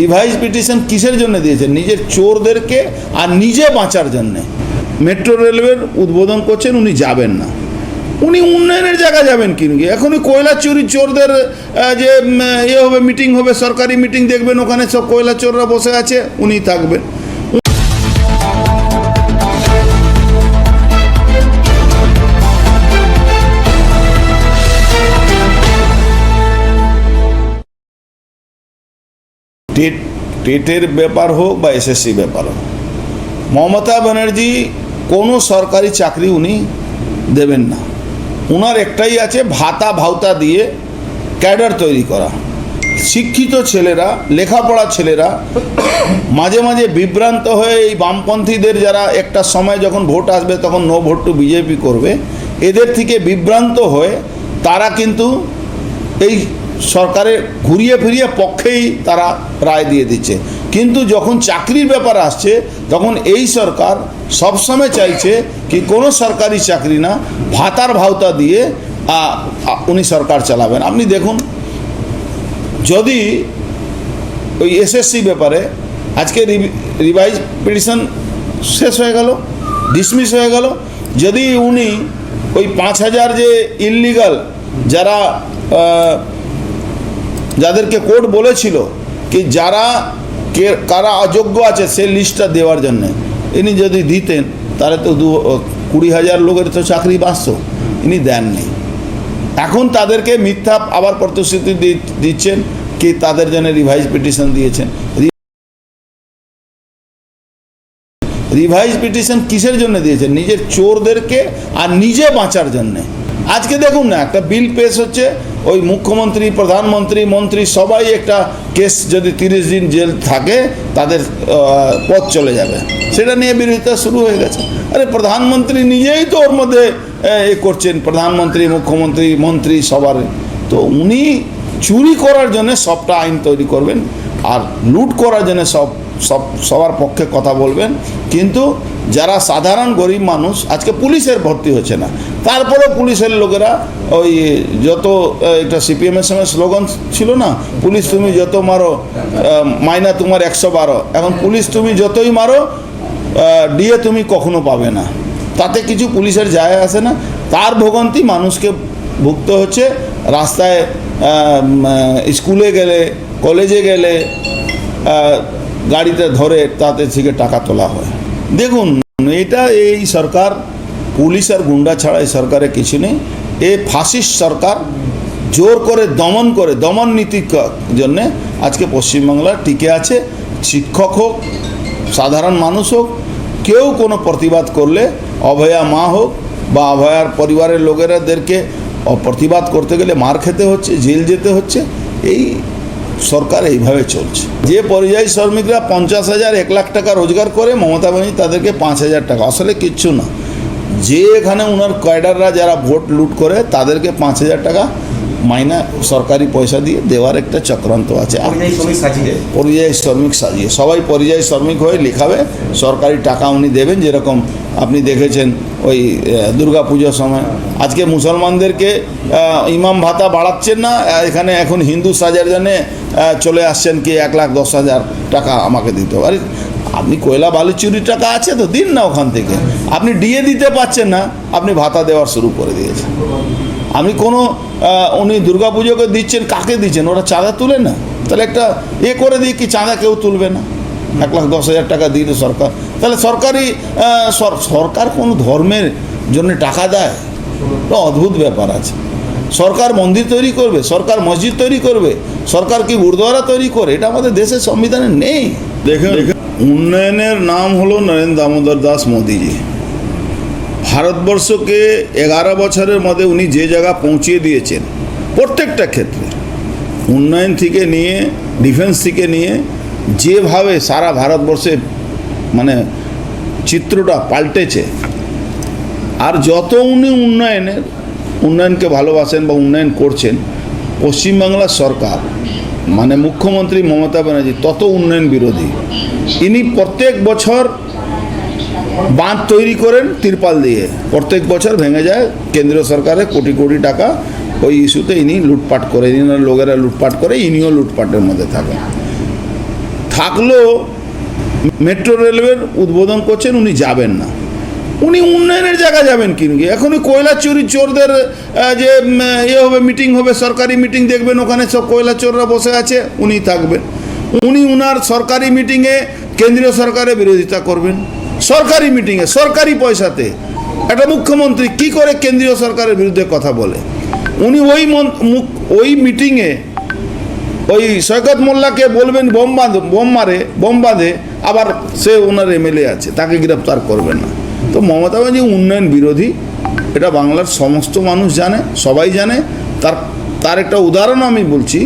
Revise petition কিসের জন্য দিয়েছেন? নিজের চোরদেরকে আর নিজে বাঁচার জন্যে। মেট্রো রেলওয়ের উদ্বোধন করছেন, উনি যাবেন না। উনি উন্নয়নের জায়গা যাবেন কিন্তু এখনই কয়লা চুরি চোরদের যে ইয়ে হবে মিটিং হবে, সরকারি মিটিং দেখবেন, ওখানে সব কয়লা চোররা বসে আছে, উনি থাকবেন। টেট টেটের ব্যাপার হোক বা এসএসসি ব্যাপার হোক। মমতা ব্যানার্জি কোনো সরকারি চাকরি উনি দেবেন না। ওনার একটাই আছে ভাতা ভাউতা দিয়ে ক্যাডার তৈরি করা। শিক্ষিত ছেলেরা, লেখাপড়া ছেলেরা মাঝে মাঝে বিভ্রান্ত হয়ে এই বামপন্থীদের যারা একটা সময় যখন ভোট আসবে তখন নো ভোট টু বিজেপি করবে, এদের থেকে বিভ্রান্ত হয়ে তারা কিন্তু এই সরকারের ঘুরিয়ে ফিরিয়ে পক্ষেই তারা রায় দিয়ে দিচ্ছে। কিন্তু যখন চাকরির ব্যাপার আসছে, তখন এই সরকার সবসময় চাইছে কি কোনো সরকারি চাকরি না, ভাতার ভাওতা দিয়ে উনি সরকার চালাবেন। আপনি দেখুন, যদি ওই এসএসসি ব্যাপারে আজকে রিভাইজ পিটিশন শেষ হয়ে গেল, ডিসমিস হয়ে গেল, যদি উনি ওই পাঁচ হাজার যে ইললিগাল যারা যাদেরকে কোর্ট বলেছিল কি যারা কে কারা অযোগ্য আছে সে লিস্টটা দেওয়ার জন্য। ইনি যদি দিতেন, তাহলে তো দু কুড়ি হাজার লোকের তো চাকরি বাঁচত। ইনি দেননি। এখন তাদেরকে মিথ্যা আবার প্রতিশ্রুতি দিচ্ছেন কি তাদের জন্য রিভাইজ পিটিশন দিয়েছেন। রিভাইজ পিটিশন কিসের জন্য দিয়েছেন? নিজের চোরদেরকে আর নিজে বাঁচার জন্যে। আজকে দেখুন না, একটা বিল পেশ হচ্ছে, ওই মুখ্যমন্ত্রী, প্রধানমন্ত্রী, মন্ত্রী সবাই একটা কেস যদি তিরিশ দিন জেল থাকে, তাদের পথ চলে যাবে। সেটা নিয়ে বিরোধিতা শুরু হয়ে গেছে। আরে প্রধানমন্ত্রী নিজেই তো ওর মধ্যে এ করছেন, প্রধানমন্ত্রী, মুখ্যমন্ত্রী, মন্ত্রী সবার। তো উনি চুরি করার জন্য সবটা আইন তৈরি করবেন, আর লুট করার জন্য সব সব, সবার পক্ষে কথা বলবেন। কিন্তু যারা সাধারণ গরিব মানুষ, আজকে পুলিশের ভর্তি হচ্ছে না। তারপরেও পুলিশের লোকেরা ওই যত একটা সিপিএমের সময় স্লোগান ছিল না, পুলিশ তুমি যত মারো মাইনা তোমার একশো বারো। এখন পুলিশ তুমি যতই মারো ডিএ তুমি কখনো পাবে না। তাতে কিছু পুলিশের যায় আসে না। তার ভোগান্তি মানুষকে ভুগতে হচ্ছে। রাস্তায় স্কুলে গেলে, কলেজে গেলে গাড়িতে ধরে তাতে থেকে টাকা তোলা হয়। দেখুন, এটা এই সরকার পুলিশ আর গুন্ডা ছাড়া এই সরকারে কিছু নেই। এ ফাসিস্ট সরকার জোর করে দমন করে, দমন নীতির জন্যে আজকে পশ্চিমবাংলা টিকে আছে। শিক্ষক হোক, সাধারণ মানুষ হোক, কেউ কোনো প্রতিবাদ করলে অভয়া মা হোক বা অভয়ার পরিবারের লোকেরাদেরকে প্রতিবাদ করতে গেলে মার খেতে হচ্ছে, জেল যেতে হচ্ছে। এই সরকার এইভাবে চলছে। যে পরিযায়ী শ্রমিকরা পঞ্চাশ হাজার, এক লাখ টাকা রোজগার করে মমতা ব্যানার্জি তাদেরকে পাঁচ হাজার টাকা। আসলে কিচ্ছু না। যে এখানে ওনার ক্যাডাররা যারা ভোট লুট করে তাদেরকে পাঁচ হাজার টাকা মাইনা সরকারি পয়সা দিয়ে দেওয়ার একটা চক্রান্ত আছে। পরিযায়ী শ্রমিক সাজিয়ে পরিযায়ী শ্রমিক সাজিয়ে। সবাই পরিযায়ী শ্রমিক হয়ে লেখাবে সরকারি টাকা উনি দেবেন যেরকম আপনি দেখেছেন ওই দুর্গা পুজোর সময়। আজকে মুসলমানদেরকে ইমাম ভাতা বাড়াচ্ছেন না এখানে এখন হিন্দু সাজার জন্যে চলে আসছেন কি এক লাখ দশ হাজার টাকা আমাকে দিতে হবে। আরে আপনি কয়লা বালি চুরির টাকা আছে তো দিন না ওখান থেকে। আপনি ডিএ দিতে পারছেন না আপনি ভাতা দেওয়ার শুরু করে দিয়েছেন। আপনি কোনো উনি দুর্গা পুজোকে দিচ্ছেন কাকে দিচ্ছেন? ওরা চাঁদা তুলে না। তাহলে একটা এ করে দিয়ে কি চাঁদা কেউ তুলবে না? এক লাখ দশ হাজার টাকা দিল সরকার। তাহলে সরকারি সরকার কোনো ধর্মের জন্য টাকা দেয়? অদ্ভুত ব্যাপার আছে। সরকার মন্দির তৈরি করবে সরকার মসজিদ তৈরি করবে সরকার কি গুরুদ্বারা তৈরি করে? এটা আমাদের দেশের সংবিধানে নেই। দেখুন। উন্নয়নের নাম হলো নরেন্দ্র দামোদর দাস মোদিজি। ভারতবর্ষকে এগারো বছরের মধ্যে উনি যে জায়গা পৌঁছিয়ে দিয়েছেন, প্রত্যেকটা ক্ষেত্রে, উন্নয়ন থেকে নিয়ে ডিফেন্স থেকে নিয়ে, যেভাবে সারা ভারতবর্ষে মানে চিত্রটা পাল্টেছে, আর যত উনি উন্নয়নের, উন্নয়নকে ভালোবাসেন বা উন্নয়ন করছেন পশ্চিমবাংলার সরকার মানে মুখ্যমন্ত্রী মমতা ব্যানার্জি, তত উন্নয়ন বিরোধী। ইনি প্রত্যেক বছর বাঁধ তৈরি করেন তিরপাল দিয়ে। প্রত্যেক বছর ভেঙে যায়। কেন্দ্রীয় সরকারের কোটি কোটি টাকা ওই ইস্যুতে ইনি লুটপাট করে, ইনার লোকেরা লুটপাট করে, ইনিও লুটপাটের মধ্যে থাকেন। থাকলেও মেট্রো রেলওয়ের উদ্বোধন করছেন, উনি যাবেন না। উনি উন্নয়নের জায়গা যাবেন কিন্তু এখনই কয়লা চুরি চোরদের যে ইয়ে হবে, মিটিং হবে, সরকারি মিটিং দেখবেন ওখানে সব কয়লা চোররা বসে আছে, উনি থাকবেন। উনি উনার সরকারি মিটিংয়ে কেন্দ্রীয় সরকারের বিরোধিতা করবেন। সরকারি মিটিংয়ে সরকারি পয়সাতে। একটা মুখ্যমন্ত্রী কি করে কেন্দ্রীয় সরকারের বিরুদ্ধে কথা বলে? উনি ওই ওই মিটিংয়ে ওই সৈকত মোল্লাকে বলবেন, বোম বাঁধ, বোম মারে, বোম বাঁধে, আবার সে ওনার এমএলএ আছে, তাকে গ্রেপ্তার করবেন না। তো মমতা ব্যানার্জি উন্নয়ন বিরোধী, এটা বাংলার সমস্ত মানুষ জানে, সবাই জানে। তার তার একটা উদাহরণ আমি বলছি,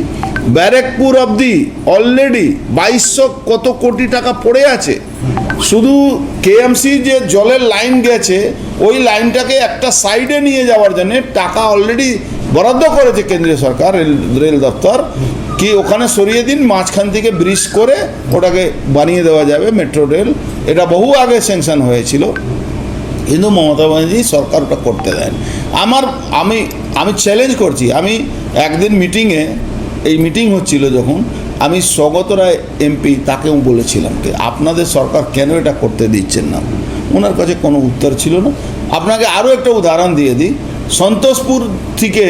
ব্যারেকপুর অবধি অলরেডি বাইশশো কত কোটি টাকা পড়ে আছে। শুধু কেএমসি যে জলের লাইন গেছে, ওই লাইনটাকে একটা সাইডে নিয়ে যাওয়ার জন্য টাকা অলরেডি বরাদ্দ করেছে কেন্দ্রীয় সরকার, রেল রেল দপ্তর। কি ওখানে সরিয়ে দিন, মাঝখান থেকে ব্রিজ করে ওটাকে বানিয়ে দেওয়া যাবে মেট্রো রেল এটা বহু আগে স্যাংশন হয়েছিল। কিন্তু মমতা ব্যানার্জি সরকার ওটা করতে দেন। আমার, আমি আমি চ্যালেঞ্জ করছি। আমি একদিন মিটিংয়ে এই মিটিং হচ্ছিল যখন আমি স্বগত রায় এমপি তাকেও বলেছিলাম যে আপনাদের সরকার কেন এটা করতে দিচ্ছেন না? ওনার কাছে কোনো উত্তর ছিল না। আপনাকে আরও একটা উদাহরণ দিয়ে দিই। সন্তোষপুর থেকে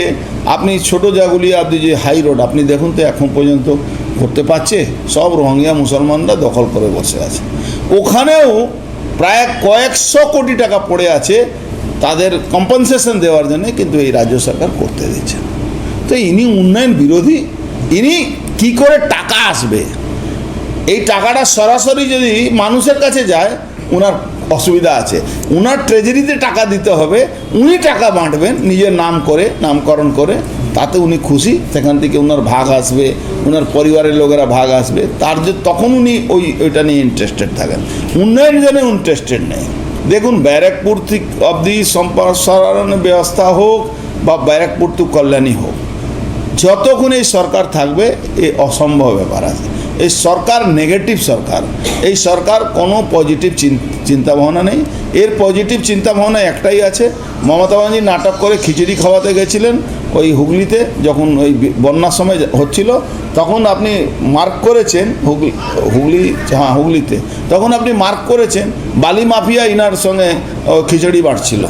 আপনি ছোট জাগুলি আপনি যে হাই রোড, আপনি দেখুন তো এখন পর্যন্ত করতে পারছে? সব রোহিঙ্গা মুসলমানরা দখল করে বসে আছে। ওখানেও প্রায় কয়েকশো কোটি টাকা পড়ে আছে তাদের কম্পেনসেশন দেওয়ার জন্য, কিন্তু এই রাজ্য সরকার করতে দিচ্ছে তো ইনি উন্নয়ন বিরোধী। ইনি কি করে টাকা আসবে? এই টাকাটা সরাসরি যদি মানুষের কাছে যায় ওনার অসুবিধা আছে। ওনার ট্রেজারিতে টাকা দিতে হবে, উনি টাকা বাঁটবেন, নিজের নাম করে, নামকরণ করে, তাতে উনি খুশি। সেখান থেকে ওনার ভাগ আসবে ওনার পরিবারের লোকেরা ভাগ আসবে। তার যে তখন উনি ওই, ওইটা নিয়ে ইন্টারেস্টেড থাকেন। উন্নয়ন জন্য ইন্টারেস্টেড নেই। দেখুন, ব্যারাকপুর অবধি সম্প্রসারণ ব্যবস্থা হোক বা ব্যারাকপুর টু কল্যাণী হোক যতক্ষণ এই সরকার থাকবে, এ অসম্ভব ব্যাপার আছে। এই সরকার নেগেটিভ সরকার। এই সরকার কোনো পজিটিভ চিন্তা ভাবনা নেই। এর পজিটিভ চিন্তা ভাবনা একটাই আছে। মমতা ব্যানার্জি নাটক করে খিচুড়ি খাওয়াতে গেছিলেন ওই হুগলিতে, যখন ওই বন্যার সময় হচ্ছিল, তখন আপনি মার্ক করেছেন হুগলি হুগলি হ্যাঁ হুগলিতে। তখন আপনি মার্ক করেছেন, বালি মাফিয়া ইনার সঙ্গে খিচুড়ি বাড়ছিল।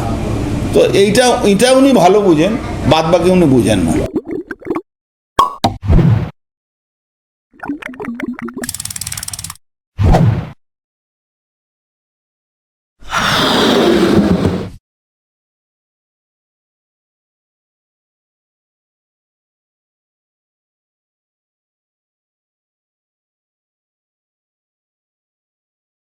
তো এইটা এটা উনি ভালো বুঝেন, বাদবাকি উনি বুঝেন না।